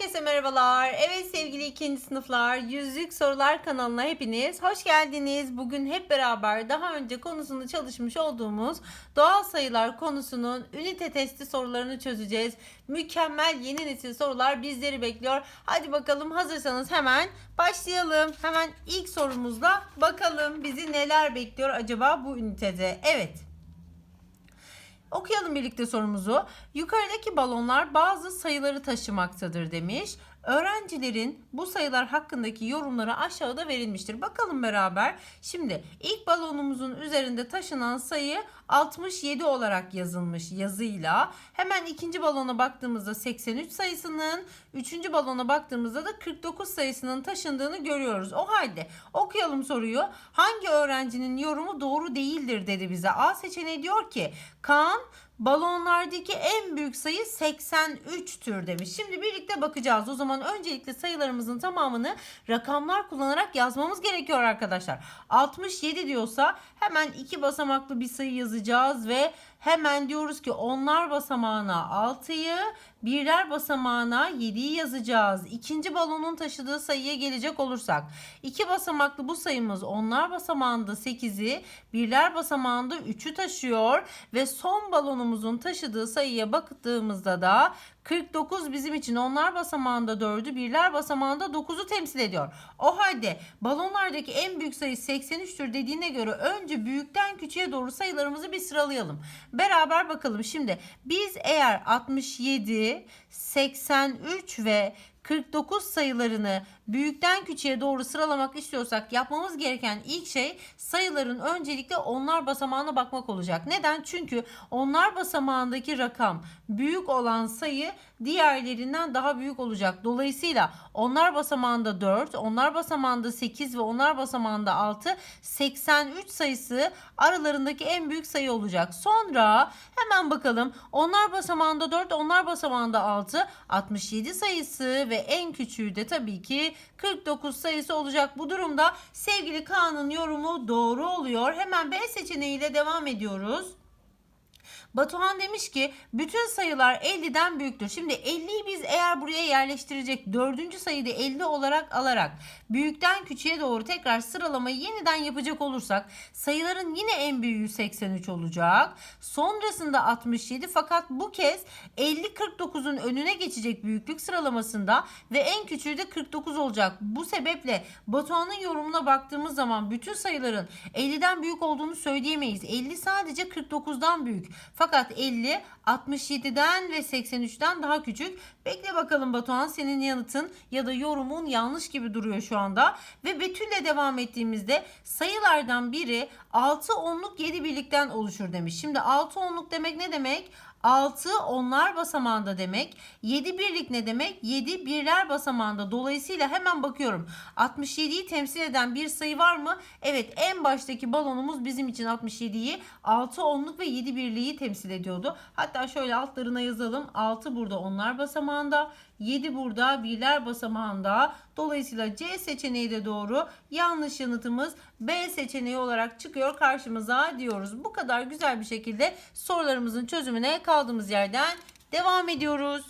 Herkese merhabalar. Evet sevgili ikinci sınıflar, Yüzlük Sorular kanalına hepiniz hoş geldiniz. Bugün hep beraber daha önce konusunu çalışmış olduğumuz doğal sayılar konusunun ünite testi sorularını çözeceğiz. Mükemmel yeni nesil sorular bizleri bekliyor. Hadi bakalım hazırsanız hemen başlayalım. Hemen ilk sorumuzla bakalım bizi neler bekliyor acaba bu ünitede. Evet. Okuyalım birlikte sorumuzu. Yukarıdaki balonlar bazı sayıları taşımaktadır demiş. Öğrencilerin bu sayılar hakkındaki yorumları aşağıda verilmiştir. Bakalım beraber. Şimdi ilk balonumuzun üzerinde taşınan sayı 67 olarak yazılmış yazıyla. Hemen ikinci balona baktığımızda 83 sayısının, üçüncü balona baktığımızda da 49 sayısının taşındığını görüyoruz. O halde okuyalım soruyu. Hangi öğrencinin yorumu doğru değildir dedi bize. A seçeneği diyor ki Kaan balonlardaki en büyük sayı 83'tür demiş. Şimdi birlikte bakacağız. O zaman öncelikle sayılarımızın tamamını rakamlar kullanarak yazmamız gerekiyor arkadaşlar. 67 diyorsa hemen iki basamaklı bir sayı yazacağız ve hemen diyoruz ki onlar basamağına 6'yı, birler basamağına 7'yi yazacağız. İkinci balonun taşıdığı sayıya gelecek olursak iki basamaklı bu sayımız onlar basamağında 8'i, birler basamağında 3'ü taşıyor ve son balonumuzun taşıdığı sayıya baktığımızda da 49 bizim için onlar basamağında 4'ü, birler basamağında 9'u temsil ediyor. O halde balonlardaki en büyük sayı 83'tür dediğine göre önce büyükten küçüğe doğru sayılarımızı bir sıralayalım. Beraber bakalım. Şimdi biz eğer 67, 83 ve 49 sayılarını büyükten küçüğe doğru sıralamak istiyorsak yapmamız gereken ilk şey sayıların öncelikle onlar basamağına bakmak olacak. Neden? Çünkü onlar basamağındaki rakam büyük olan sayı diğerlerinden daha büyük olacak. Dolayısıyla onlar basamağında 4, onlar basamağında 8 ve onlar basamağında 6, 83 sayısı aralarındaki en büyük sayı olacak. Sonra hemen bakalım onlar basamağında 4, onlar basamağında 6, 67 sayısı ve en küçüğü de tabii ki 49 sayısı olacak. Bu durumda sevgili Kaan'ın yorumu doğru oluyor. Hemen B seçeneğiyle devam ediyoruz. Batuhan demiş ki bütün sayılar 50'den büyüktür. Şimdi 50'yi biz eğer buraya yerleştirecek dördüncü sayıyı da 50 olarak alarak büyükten küçüğe doğru tekrar sıralamayı yeniden yapacak olursak sayıların yine en büyüğü 83 olacak. Sonrasında 67 fakat bu kez 50-49'un önüne geçecek büyüklük sıralamasında ve en küçüğü de 49 olacak. Bu sebeple Batuhan'ın yorumuna baktığımız zaman bütün sayıların 50'den büyük olduğunu söyleyemeyiz. 50 sadece 49'dan büyük. Fakat 50 67'den ve 83'ten daha küçük. Bekle bakalım Batuhan senin yanıtın ya da yorumun yanlış gibi duruyor şu anda. Ve Betül'le devam ettiğimizde sayılardan biri 6 onluk 7 birlikten oluşur demiş. Şimdi 6 onluk demek ne demek? 6 onlar basamağında demek. 7 birlik ne demek? 7 birler basamağında. Dolayısıyla hemen bakıyorum. 67'yi temsil eden bir sayı var mı? Evet en baştaki balonumuz bizim için 67'yi 6 onluk ve 7 birliği temsil ediyordu. Hatta şöyle altlarına yazalım. 6 burada onlar basamağında. 7 burada birler basamağında. Dolayısıyla C seçeneği de doğru. Yanlış yanıtımız B seçeneği olarak çıkıyor karşımıza diyoruz. Bu kadar güzel bir şekilde sorularımızın çözümüne kaldığımız yerden devam ediyoruz.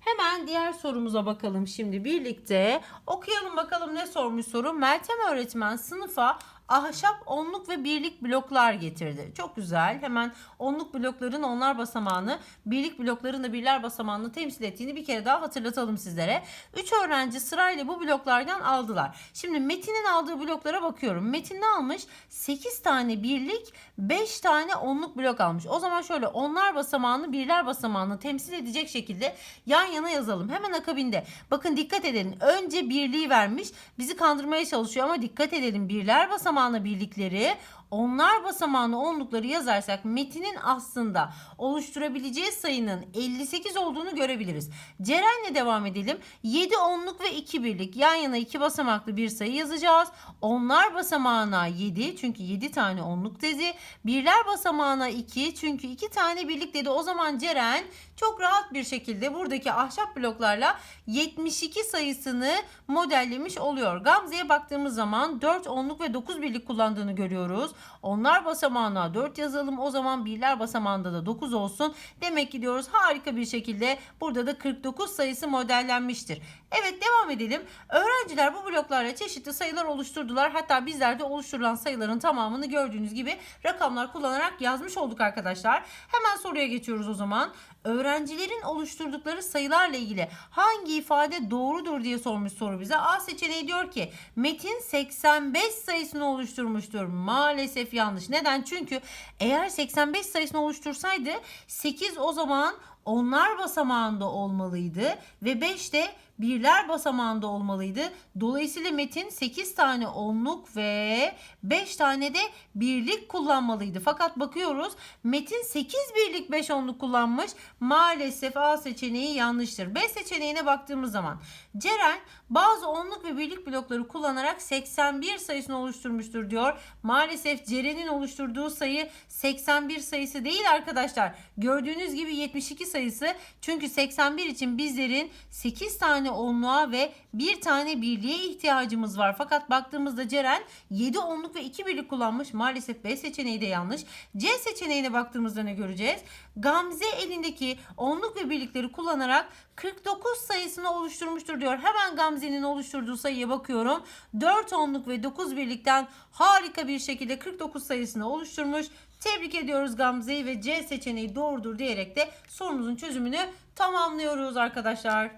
Hemen diğer sorumuza bakalım şimdi birlikte. Okuyalım bakalım ne sormuş soru. Meltem öğretmen sınıfa ahşap onluk ve birlik bloklar getirdi. Çok güzel. Hemen onluk blokların onlar basamağını, birlik blokların da birler basamağını temsil ettiğini bir kere daha hatırlatalım sizlere. 3 öğrenci sırayla bu bloklardan aldılar. Şimdi Metin'in aldığı bloklara bakıyorum. Metin ne almış? 8 tane birlik, 5 tane onluk blok almış. O zaman şöyle onlar basamağını, birler basamağını temsil edecek şekilde yan yana yazalım. Hemen akabinde. Bakın dikkat edin. Önce birliği vermiş. Bizi kandırmaya çalışıyor ama dikkat edelim. Birler basamağı basamağına birlikleri onlar basamağına onlukları yazarsak metinin aslında oluşturabileceği sayının 58 olduğunu görebiliriz. Ceren'le devam edelim. 7 onluk ve 2 birlik yan yana 2 basamaklı bir sayı yazacağız. Onlar basamağına 7 çünkü 7 tane onluk dedi. Birler basamağına 2 çünkü 2 tane birlik dedi. O zaman Ceren çok rahat bir şekilde buradaki ahşap bloklarla 72 sayısını modellemiş oluyor. Gamze'ye baktığımız zaman 4 onluk ve 9 birlik kullandığını görüyoruz. Onlar basamağına 4 yazalım. O zaman birler basamağında da 9 olsun. Demek ki diyoruz harika bir şekilde burada da 49 sayısı modellenmiştir. Evet devam edelim. Öğrenciler bu bloklarla çeşitli sayılar oluşturdular. Hatta bizler de oluşturulan sayıların tamamını gördüğünüz gibi rakamlar kullanarak yazmış olduk arkadaşlar. Hemen soruya geçiyoruz o zaman. Öğrencilerin oluşturdukları sayılarla ilgili hangi ifade doğrudur diye sormuş soru bize. A seçeneği diyor ki Metin 85 sayısını oluşturmuştur. Maalesef yanlış. Neden? Çünkü eğer 85 sayısını oluştursaydı 8 o zaman onlar basamağında olmalıydı ve 5 de birler basamağında olmalıydı. Dolayısıyla Metin 8 tane onluk ve 5 tane de birlik kullanmalıydı. Fakat bakıyoruz Metin 8 birlik 5 onluk kullanmış. Maalesef A seçeneği yanlıştır. B seçeneğine baktığımız zaman Ceren bazı onluk ve birlik blokları kullanarak 81 sayısını oluşturmuştur diyor. Maalesef Ceren'in oluşturduğu sayı 81 sayısı değil arkadaşlar. Gördüğünüz gibi 72 sayısı. Çünkü 81 için bizlerin 8 tane onluğa ve 1 tane birliğe ihtiyacımız var. Fakat baktığımızda Ceren 7 onluk ve 2 birlik kullanmış. Maalesef B seçeneği de yanlış. C seçeneğine baktığımızda ne göreceğiz? Gamze elindeki onluk ve birlikleri kullanarak 49 sayısını oluşturmuştur diyor. Hemen Gamze'nin oluşturduğu sayıya bakıyorum. 4 onluk ve 9 birlikten harika bir şekilde 49 sayısını oluşturmuş. Tebrik ediyoruz Gamze'yi ve C seçeneği doğrudur diyerek de sorumuzun çözümünü tamamlıyoruz arkadaşlar.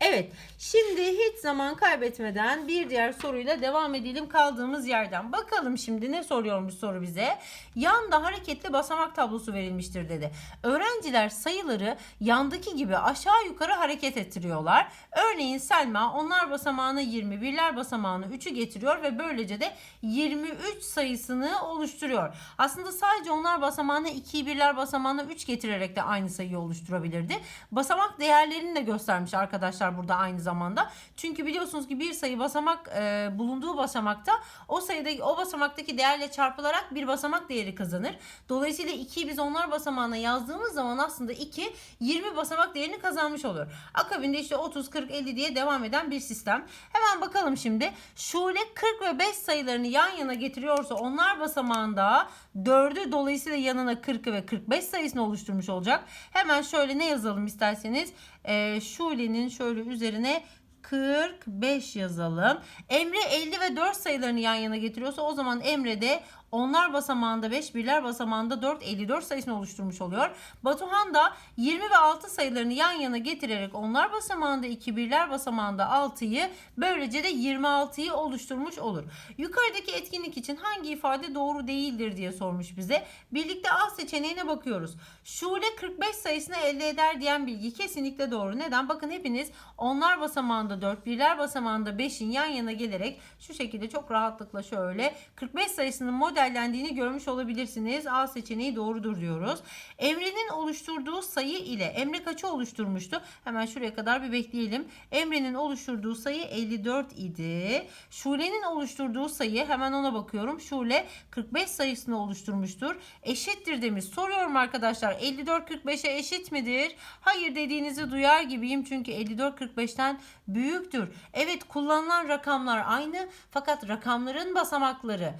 Evet, şimdi hiç zaman kaybetmeden bir diğer soruyla devam edelim kaldığımız yerden. Bakalım şimdi ne soruyormuş soru bize? Yanda hareketli basamak tablosu verilmiştir dedi. Öğrenciler sayıları yandaki gibi aşağı yukarı hareket ettiriyorlar. Örneğin Selma onlar basamağına 20, birler basamağına 3'ü getiriyor ve böylece de 23 sayısını oluşturuyor. Aslında sadece onlar basamağına 2'yi birler basamağına 3 getirerek de aynı sayıyı oluşturabilirdi. Basamak değerlerini de göstermiş arkadaşlar burada aynı zamanda. Çünkü biliyorsunuz ki bir sayı basamak e, bulunduğu basamakta o sayıda o basamaktaki değerle çarpılarak bir basamak değeri kazanır. Dolayısıyla 2'yi biz onlar basamağına yazdığımız zaman aslında 2 20 basamak değerini kazanmış olur. Akabinde işte 30 40 50 diye devam eden bir sistem. Hemen bakalım şimdi. Şule 40 ve 5 sayılarını yan yana getiriyorsa onlar basamağında 4'ü dolayısıyla yanına 40'ı ve 45 sayısını oluşturmuş olacak. Hemen şöyle ne yazalım isterseniz. E, Şule'nin şöyle üzerine 45 yazalım. Emre 50 ve 4 sayılarını yan yana getiriyorsa o zaman Emre de onlar basamağında 5, birler basamağında 4, 54 sayısını oluşturmuş oluyor. Batuhan da 20 ve 6 sayılarını yan yana getirerek onlar basamağında 2, birler basamağında 6'yı böylece de 26'yı oluşturmuş olur. Yukarıdaki etkinlik için hangi ifade doğru değildir diye sormuş bize. Birlikte A seçeneğine bakıyoruz. Şule 45 sayısını elde eder diyen bilgi kesinlikle doğru. Neden? Bakın hepiniz onlar basamağında 4, birler basamağında 5'in yan yana gelerek şu şekilde çok rahatlıkla şöyle 45 sayısının modellendiğini görmüş olabilirsiniz. A seçeneği doğrudur diyoruz. Emre'nin oluşturduğu sayı ile Emre kaçı oluşturmuştu? Hemen şuraya kadar bir bekleyelim. Emre'nin oluşturduğu sayı 54 idi. Şule'nin oluşturduğu sayı hemen ona bakıyorum. Şule 45 sayısını oluşturmuştur. Eşittir demiş. Soruyorum arkadaşlar 54 45'e eşit midir? Hayır dediğinizi duyar gibiyim çünkü 54 45'ten büyüktür. Evet kullanılan rakamlar aynı fakat rakamların basamakları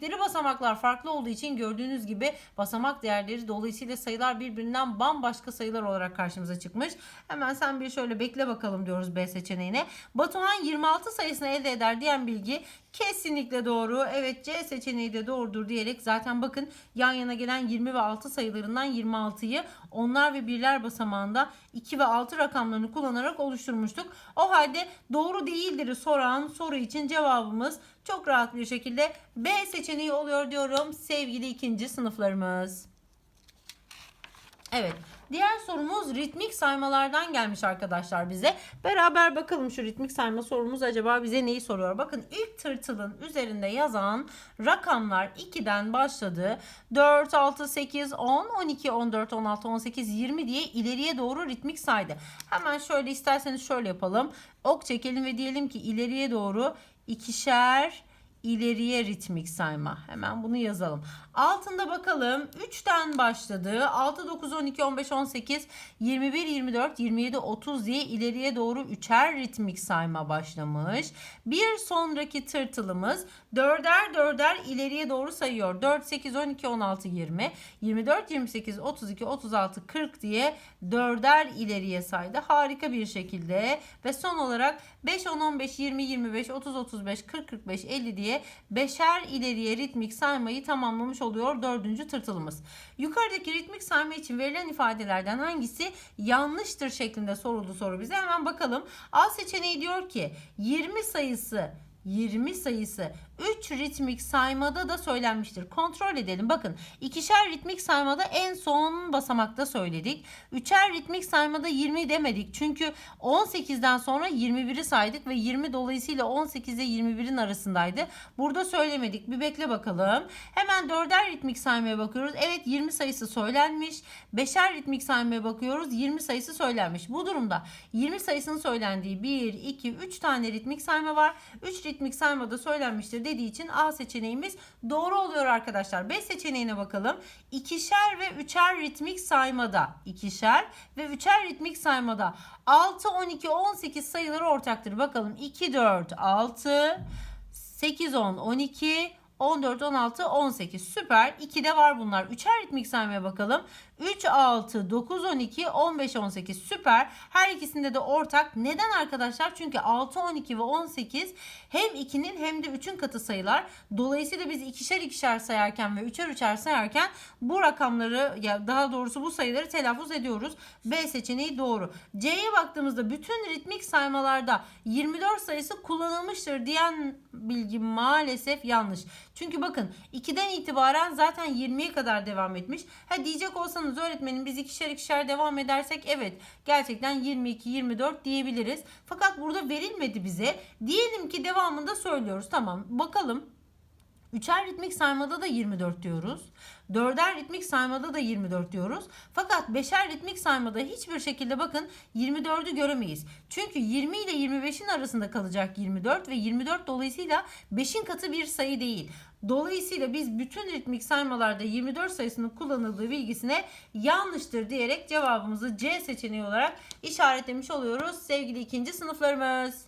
yerleştikleri basamaklar farklı olduğu için gördüğünüz gibi basamak değerleri dolayısıyla sayılar birbirinden bambaşka sayılar olarak karşımıza çıkmış. Hemen sen bir şöyle bekle bakalım diyoruz B seçeneğine. Batuhan 26 sayısını elde eder diyen bilgi kesinlikle doğru. Evet C seçeneği de doğrudur diyerek zaten bakın yan yana gelen 20 ve 6 sayılarından 26'yı onlar ve birler basamağında 2 ve 6 rakamlarını kullanarak oluşturmuştuk. O halde doğru değildir soran soru için cevabımız çok rahat bir şekilde B seçeneği oluyor diyorum sevgili ikinci sınıflarımız. Evet. Diğer sorumuz ritmik saymalardan gelmiş arkadaşlar bize. Beraber bakalım şu ritmik sayma sorumuz acaba bize neyi soruyor? Bakın ilk tırtılın üzerinde yazan rakamlar 2'den başladı. 4, 6, 8, 10, 12, 14, 16, 18, 20 diye ileriye doğru ritmik saydı. Hemen şöyle isterseniz şöyle yapalım. Ok çekelim ve diyelim ki ileriye doğru ikişer, ileriye ritmik sayma. Hemen bunu yazalım. Altında bakalım 3'ten başladı. 6, 9, 12, 15, 18, 21, 24, 27, 30 diye ileriye doğru üçer ritmik sayma başlamış. Bir sonraki tırtılımız dörder dörder ileriye doğru sayıyor. 4, 8, 12, 16, 20, 24, 28, 32, 36, 40 diye dörder ileriye saydı. Harika bir şekilde ve son olarak 5, 10, 15, 20, 25, 30, 35, 40, 45, 50 diye beşer ileriye ritmik saymayı tamamlamış oluyor dördüncü tırtılımız. Yukarıdaki ritmik sayma için verilen ifadelerden hangisi yanlıştır şeklinde soruldu soru bize. Hemen bakalım. A seçeneği diyor ki 20 sayısı 20 sayısı 3 ritmik saymada da söylenmiştir. Kontrol edelim. Bakın ikişer ritmik saymada en son basamakta söyledik. Üçer ritmik saymada 20 demedik. Çünkü 18'den sonra 21'i saydık ve 20 dolayısıyla 18 ile 21'in arasındaydı. Burada söylemedik. Bir bekle bakalım. Hemen dörder ritmik saymaya bakıyoruz. Evet 20 sayısı söylenmiş. Beşer ritmik saymaya bakıyoruz. 20 sayısı söylenmiş. Bu durumda 20 sayısının söylendiği 1, 2, 3 tane ritmik sayma var. 3 ritmik saymada söylenmiştir dediği için A seçeneğimiz doğru oluyor arkadaşlar. B seçeneğine bakalım. İkişer ve üçer ritmik saymada, ikişer ve üçer ritmik saymada 6, 12, 18 sayıları ortaktır. Bakalım 2, 4, 6, 8, 10, 12, 14, 16, 18. Süper. 2'de var bunlar. Üçer ritmik saymaya bakalım. 3, 6, 9, 12, 15, 18. Süper. Her ikisinde de ortak. Neden arkadaşlar? Çünkü 6, 12 ve 18 hem 2'nin hem de 3'ün katı sayılar. Dolayısıyla biz ikişer ikişer sayarken ve üçer üçer sayarken bu rakamları ya daha doğrusu bu sayıları telaffuz ediyoruz. B seçeneği doğru. C'ye baktığımızda bütün ritmik saymalarda 24 sayısı kullanılmıştır diyen bilgi maalesef yanlış. Çünkü bakın 2'den itibaren zaten 20'ye kadar devam etmiş. Ha diyecek olsanız öğretmenim biz ikişer ikişer devam edersek evet gerçekten 22 24 diyebiliriz. Fakat burada verilmedi bize. Diyelim ki devamında söylüyoruz. Tamam bakalım Üçer ritmik saymada da 24 diyoruz. Dörder ritmik saymada da 24 diyoruz. Fakat beşer ritmik saymada hiçbir şekilde bakın 24'ü göremeyiz. Çünkü 20 ile 25'in arasında kalacak 24 ve 24 dolayısıyla 5'in katı bir sayı değil. Dolayısıyla biz bütün ritmik saymalarda 24 sayısının kullanıldığı bilgisine yanlıştır diyerek cevabımızı C seçeneği olarak işaretlemiş oluyoruz sevgili ikinci sınıflarımız.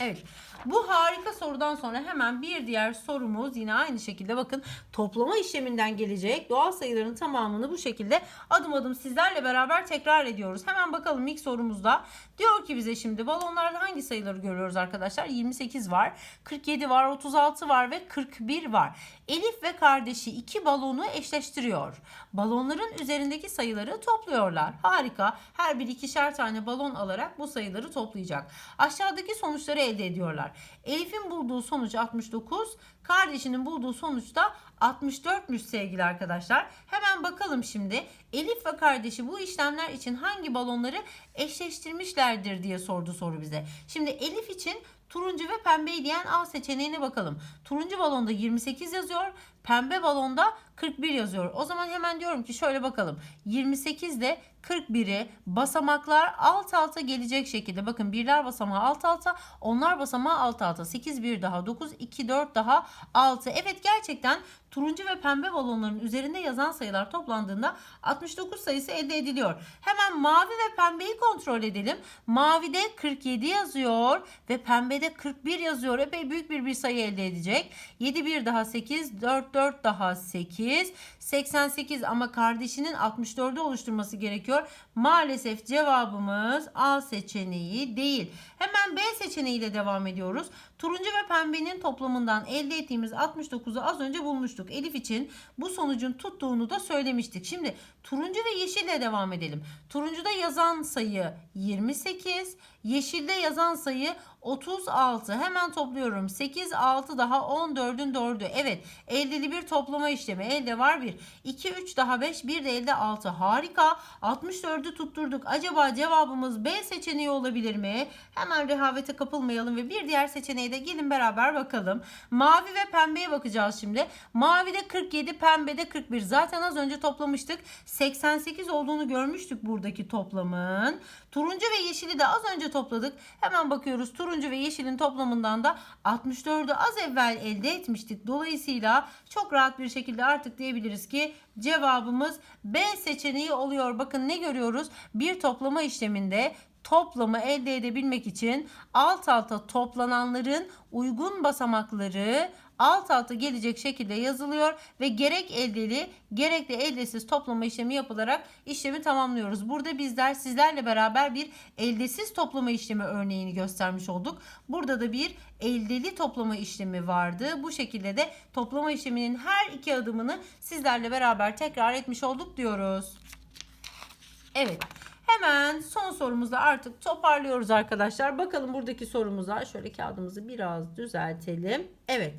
Evet. Bu harika sorudan sonra hemen bir diğer sorumuz yine aynı şekilde bakın toplama işleminden gelecek doğal sayıların tamamını bu şekilde adım adım sizlerle beraber tekrar ediyoruz. Hemen bakalım ilk sorumuzda diyor ki bize şimdi balonlarda hangi sayıları görüyoruz arkadaşlar? 28 var, 47 var, 36 var ve 41 var. Elif ve kardeşi iki balonu eşleştiriyor. Balonların üzerindeki sayıları topluyorlar. Harika. Her bir ikişer tane balon alarak bu sayıları toplayacak. Aşağıdaki sonuçları elde ediyorlar. Elif'in bulduğu sonuç 69, kardeşinin bulduğu sonuç da 64'müş sevgili arkadaşlar. Hemen bakalım şimdi. Elif ve kardeşi bu işlemler için hangi balonları eşleştirmişlerdir diye sordu soru bize. Şimdi Elif için turuncu ve pembeyi diyen A seçeneğine bakalım. Turuncu balonda 28 yazıyor. Pembe balonda 41 yazıyor. O zaman hemen diyorum ki şöyle bakalım. 28 ile 41'i basamaklar alt alta gelecek şekilde. Bakın birler basamağı alt alta, onlar basamağı alt alta. 8 bir daha 9, 2 4 daha 6. Evet gerçekten turuncu ve pembe balonların üzerinde yazan sayılar toplandığında 69 sayısı elde ediliyor. Hemen mavi ve pembeyi kontrol edelim. Mavide 47 yazıyor ve pembede 41 yazıyor. Epey büyük bir bir sayı elde edecek. 7 bir daha 8, 4 4 daha 8, 88 ama kardeşinin 64'ü oluşturması gerekiyor. Maalesef cevabımız A seçeneği değil. Hemen B seçeneğiyle devam ediyoruz. Turuncu ve pembenin toplamından elde ettiğimiz 69'u az önce bulmuştuk. Elif için bu sonucun tuttuğunu da söylemiştik. Şimdi turuncu ve yeşille devam edelim. Turuncuda yazan sayı 28, yeşilde yazan sayı 36. Hemen topluyorum. 8, 6 daha 14'ün 4'ü. Evet eldeli bir toplama işlemi. Elde var 1. 2, 3 daha 5. Bir de elde 6. Harika. 64'ü tutturduk. Acaba cevabımız B seçeneği olabilir mi? Hemen rehavete kapılmayalım ve bir diğer seçeneğe de gelin beraber bakalım. Mavi ve pembeye bakacağız şimdi. Mavide 47, pembede 41. Zaten az önce toplamıştık. 88 olduğunu görmüştük buradaki toplamın. Turuncu ve yeşili de az önce topladık. Hemen bakıyoruz. Turuncu ve yeşilin toplamından da 64'ü az evvel elde etmiştik. Dolayısıyla çok rahat bir şekilde artık diyebiliriz ki cevabımız B seçeneği oluyor. Bakın ne görüyoruz? Bir toplama işleminde toplamı elde edebilmek için alt alta toplananların uygun basamakları alt alta gelecek şekilde yazılıyor ve gerek eldeli gerek de eldesiz toplama işlemi yapılarak işlemi tamamlıyoruz. Burada bizler sizlerle beraber bir eldesiz toplama işlemi örneğini göstermiş olduk. Burada da bir eldeli toplama işlemi vardı. Bu şekilde de toplama işleminin her iki adımını sizlerle beraber tekrar etmiş olduk diyoruz. Evet. Hemen son sorumuzda artık toparlıyoruz arkadaşlar. Bakalım buradaki sorumuza şöyle kağıdımızı biraz düzeltelim. Evet.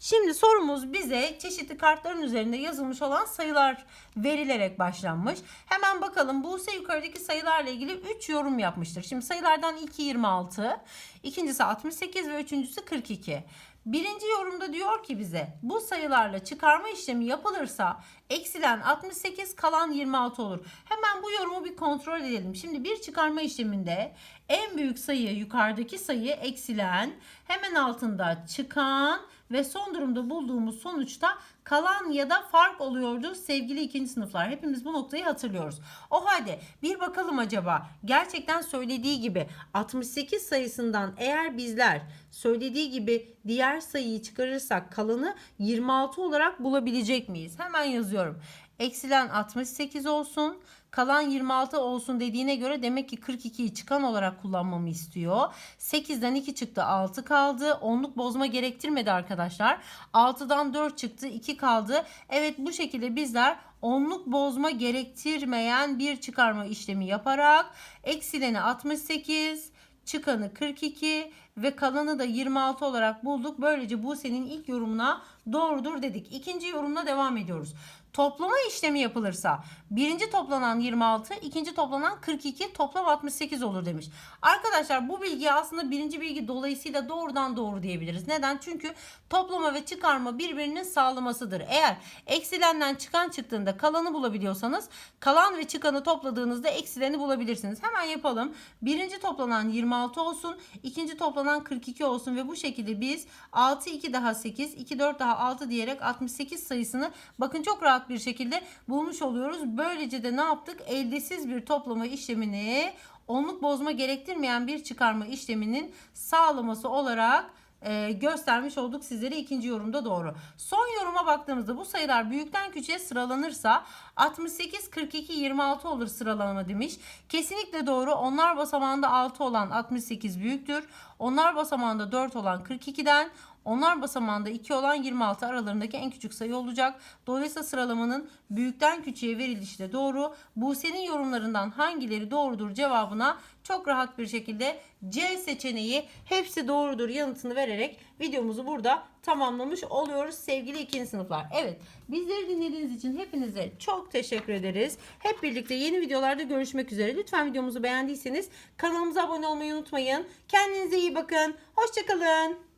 Şimdi sorumuz bize çeşitli kartların üzerinde yazılmış olan sayılar verilerek başlanmış. Hemen bakalım Buse yukarıdaki sayılarla ilgili 3 yorum yapmıştır. Şimdi sayılardan ilki 26, ikincisi 68 ve üçüncüsü 42. Birinci yorumda diyor ki bize bu sayılarla çıkarma işlemi yapılırsa eksilen 68 kalan 26 olur. Hemen bu yorumu bir kontrol edelim. Şimdi bir çıkarma işleminde en büyük sayı yukarıdaki sayı eksilen hemen altında çıkan ve son durumda bulduğumuz sonuçta kalan ya da fark oluyordu sevgili ikinci sınıflar. Hepimiz bu noktayı hatırlıyoruz. O halde bir bakalım acaba gerçekten söylediği gibi 68 sayısından eğer bizler söylediği gibi diğer sayıyı çıkarırsak kalanı 26 olarak bulabilecek miyiz? Hemen yazıyorum. Eksilen 68 olsun. Kalan 26 olsun dediğine göre demek ki 42'yi çıkan olarak kullanmamı istiyor. 8'den 2 çıktı 6 kaldı. 10'luk bozma gerektirmedi arkadaşlar. 6'dan 4 çıktı 2 kaldı. Evet bu şekilde bizler onluk bozma gerektirmeyen bir çıkarma işlemi yaparak eksileni 68, çıkanı 42 ve kalanı da 26 olarak bulduk. Böylece bu senin ilk yorumuna doğrudur dedik. İkinci yorumla devam ediyoruz. Toplama işlemi yapılırsa birinci toplanan 26, ikinci toplanan 42, toplam 68 olur demiş. Arkadaşlar bu bilgi aslında birinci bilgi dolayısıyla doğrudan doğru diyebiliriz. Neden? Çünkü toplama ve çıkarma birbirinin sağlamasıdır. Eğer eksilenden çıkan çıktığında kalanı bulabiliyorsanız kalan ve çıkanı topladığınızda eksileni bulabilirsiniz. Hemen yapalım. Birinci toplanan 26 olsun, ikinci toplanan 42 olsun ve bu şekilde biz 6, 2 daha 8, 2, 4 daha 6 diyerek 68 sayısını bakın çok rahat bir şekilde bulmuş oluyoruz. Böylece de ne yaptık? Eldesiz bir toplama işlemini onluk bozma gerektirmeyen bir çıkarma işleminin sağlaması olarak e, göstermiş olduk sizlere ikinci yorumda doğru. Son yoruma baktığımızda bu sayılar büyükten küçüğe sıralanırsa 68, 42, 26 olur sıralama demiş. Kesinlikle doğru. Onlar basamağında 6 olan 68 büyüktür. Onlar basamağında 4 olan 42'den onlar basamağında 2 olan 26 aralarındaki en küçük sayı olacak. Dolayısıyla sıralamanın büyükten küçüğe verilişi de doğru. Buse'nin yorumlarından hangileri doğrudur cevabına çok rahat bir şekilde C seçeneği hepsi doğrudur yanıtını vererek videomuzu burada tamamlamış oluyoruz sevgili ikinci sınıflar. Evet bizleri dinlediğiniz için hepinize çok teşekkür ederiz. Hep birlikte yeni videolarda görüşmek üzere. Lütfen videomuzu beğendiyseniz kanalımıza abone olmayı unutmayın. Kendinize iyi bakın. Hoşçakalın.